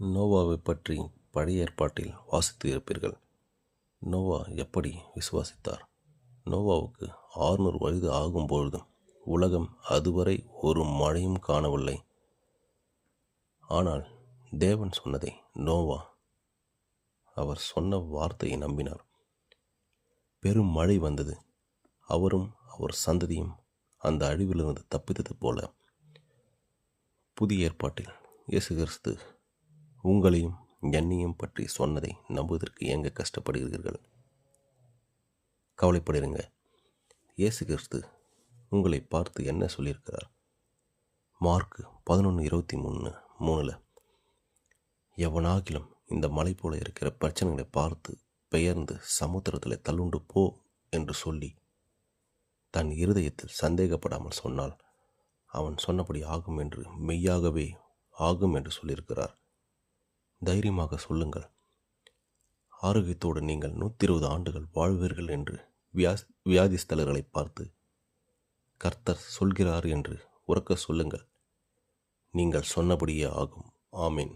நோவாவை பற்றி பழைய ஏற்பாட்டில் வாசித்து இருப்பீர்கள். நோவா எப்படி விசுவாசித்தார்? நோவாவுக்கு ஆறுநூறு வயது ஆகும்பொழுதும் உலகம் அதுவரை ஒரு மழையும் காணவில்லை. ஆனால் தேவன் சொன்னதை நோவா அவர் சொன்ன வார்த்தையை நம்பினார். பெரும் மழை வந்தது. அவரும் அவர் சந்ததியும் அந்த அழிவிலிருந்து தப்பித்தது போல. புதிய ஏற்பாட்டில் இயேசு கிறிஸ்து உங்களையும் என்னையும் பற்றி சொன்னதை நம்புவதற்கு எங்க கஷ்டப்படுகிறீர்கள்? கவலைப்படுங்க இயேசு கிறிஸ்து உங்களை பார்த்து என்ன சொல்லியிருக்கிறார்? மார்க் பதினொன்று இருபத்தி மூணு மூணில் எவனாகிலும் இந்த மலை போல இருக்கிற பிரச்சனைகளை பார்த்து பெயர்ந்து சமுத்திரத்தில் தள்ளுண்டு போ என்று சொல்லி தன் இருதயத்தில் சந்தேகப்படாமல் சொன்னால் அவன் சொன்னபடி ஆகும் என்று மெய்யாகவே ஆகும் என்று சொல்லியிருக்கிறார். தைரியமாக சொல்லுங்கள். ஆரோக்கியத்தோடு நீங்கள் நூற்றி இருபது ஆண்டுகள் வாழ்வீர்கள் என்று வியாஸ் வியாதிஸ்தலர்களை பார்த்து கர்த்தர் சொல்கிறார் என்று உறக்க சொல்லுங்கள். நீங்கள் சொன்னபடியே ஆகும். ஆமீன்.